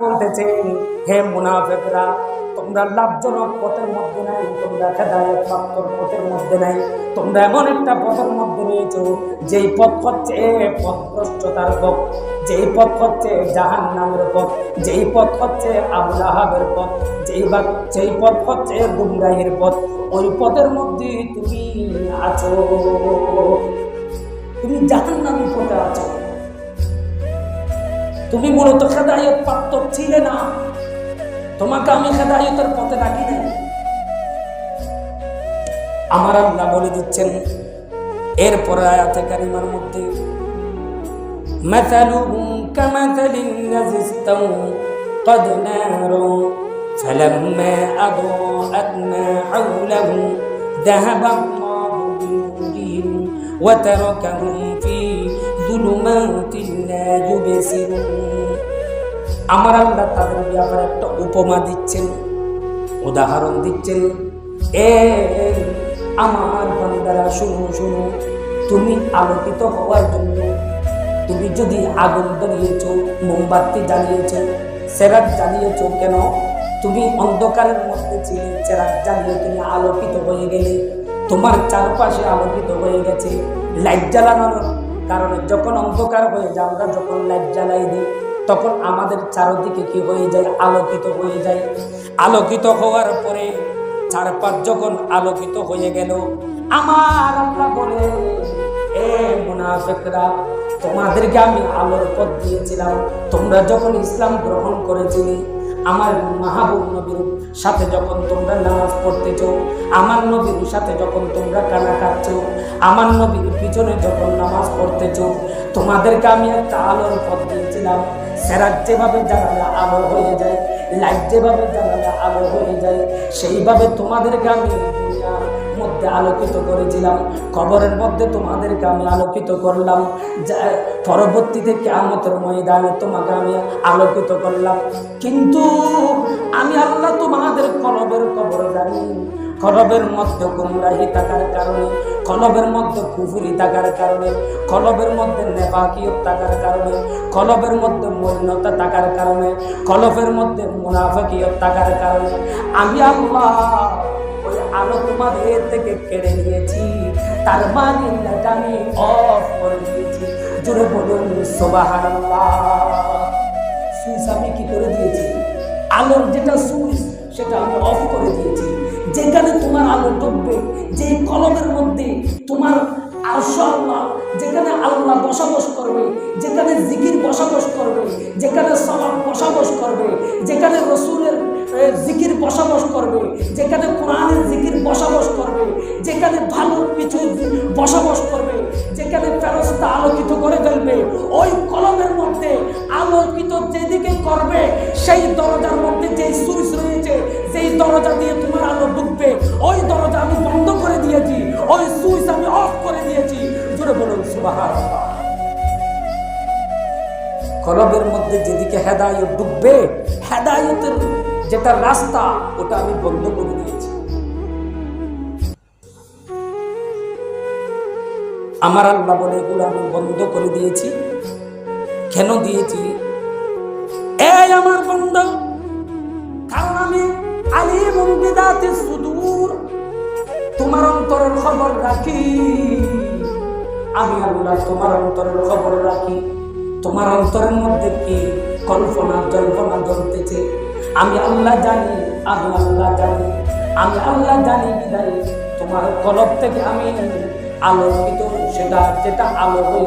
বলতেছে হে মুনাফেকরা, তোমরা লাভজনক পথের মধ্যে নাই, তোমরা খেদায়ত প্রাপ্ত পথের মধ্যে নাই। তোমরা এমন একটা পথের মধ্যে রয়েছো, যেই পথ হচ্ছে পথভ্রষ্টতার পথ, যেই পথ হচ্ছে জাহান নামের পথ, যেই পথ হচ্ছে আবুল আহাবের পথ, যেই বা, যেই পথ হচ্ছে গুমরাহির পথ। ওই পথের মধ্যে তুমি আছো। তুমি জাহান নামের পথে আছো। তুমি মূলত খেদায়ত প্রাপ্ত ছিলে না তোমাকে আমি খেদায়তের পথে রাখি নাই আমার আল্লাহ বলে দিচ্ছেন এরপরে আয়াতে কারিমার মধ্যে مثلهم كمثل الذي استوقد نارا فلما أضاءت ما حوله ذهب الله بنورهم وتركهم في ظلمات لا يبصرون আমার আল্লাহ তাদের ব্যাপারে একটা উপমা দিচ্ছেন উদাহরণ দিচ্ছেন এ আমার বান্দারা শুনো শুনো তুমি আলোকিত হওয়ার জন্য তুমি যদি আগুন ধরিয়েছ মোমবাতি জ্বালিয়েছ সেরাত জ্বালিয়েছ কেন তুমি অন্ধকারের মধ্যে ছিলে চেরাত জ্বালিয়ে তুমি আলোকিত হয়ে গেলে তোমার চারপাশে আলোকিত হয়ে গেছে লাইট জ্বালানোর কারণে যখন অন্ধকার হয়ে যায়, আমরা যখন লাইট জ্বালাই দিই, তখন আমাদের চারদিকে কি হয়ে যায়? আলোকিত হয়ে যায়। আলোকিত হওয়ার পরে চারপাশ যখন আলোকিত হয়ে গেল, আমার আল্লাহ বলে, এ মুনাফেকরা, তোমাদেরকে আমি আলোর পথ দিয়েছিলাম। তোমরা যখন ইসলাম গ্রহণ করেছিলে আমার মাহবুব নবীর সাথে যখন তোমরা নামাজ পড়তেছ, আমার নবীর সাথে যখন তোমরা কানা কাটছ আমার নবীর পিছনে যখন নামাজ পড়তেছ, তোমাদেরকে আমি একটা আলোর পথ দিয়েছিলাম। সেরার যেভাবে জানালা আলো হয়ে যায়, লাইট যেভাবে জানালা আলো হয়ে যায়, সেইভাবে তোমাদেরকে আমি মধ্যে আলোকিত করেছিলাম। কবরের মধ্যে তোমাদেরকে আমি আলোকিত করলাম। পরবর্তীতে কেমতের ময়দানে তোমাকে আমি আলোকিত করলাম। কিন্তু আমি আল্লাহ তোমাদের কলবের কবর জানি। কলবের মধ্যে গুমরাহি থাকার কারণে, কলবের মধ্যে কুফুরি থাকার কারণে, কলবের মধ্যে নেপাকিয়ত থাকার কারণে, কলবের মধ্যে মলিনতা থাকার কারণে, কলবের মধ্যে মুনাফাকিয়ত থাকার কারণে, আমি আল্লাহ ওই আলো তোমাদের থেকে কেড়ে নিয়েছি, তার মানে আমি অফ করে দিয়েছি। জোরে বলুন সুইচ আমি কি করে দিয়েছি? আলোর যেটা সুইচ সেটা আমি অফ করে দিয়েছি। যেখানে তোমার আলো ডুববে, যে কলমের মধ্যে তোমার আরশো আল্লাহ যেখানে আল্লাহ বসবাস করবে, যেখানে জিকির বসবাস করবে, যেখানে সলাপ বসবাস করবে, যেখানে রসুলের জিকির বসবাস করবে, যেখানে কোরআনের জিকির বসবাস করবে, যেখানে ভালো কিছু বসবাস করবে, যেখানে ফেরস্তা আলোকিত করে ফেলবে, ওই কলমের মধ্যে আলোকিত যেদিকে করবে, সেই দরজার মধ্যে যেই সেই দরজা দিয়ে তোমার আলো ঢুকবে। ওই দরজা আমি বন্ধ করে দিয়েছি। ওই সুইচ আমি অফ করে দিয়েছি। জোরে বলুন সুবাহার কলবের মধ্যে যেদিকে হেদায়ত ডুববে হেদায়তের যেটা রাস্তা, ওটা আমি বন্ধ করে দিয়েছি। আমার আল্লাহ বলে, এগুলো আমি বন্ধ করে দিয়েছি। কেন দিয়েছি? এই আমার বন্ধ। কারণ আমি তোমার অন্তরের খবর রাখি। আমি আল্লাহ, তোমার অন্তরের খবর রাখি। তোমার অন্তরের মধ্যে কি কল্পনা, জল্পনা জ্বলতেছে আমি আল্লাহ জানি, আমি আল্লাহ জানি, আমি আল্লাহ জানি বিদায়। তোমার কলব থেকে আমি আলোকিত, সেটা যেটা আলো হয়ে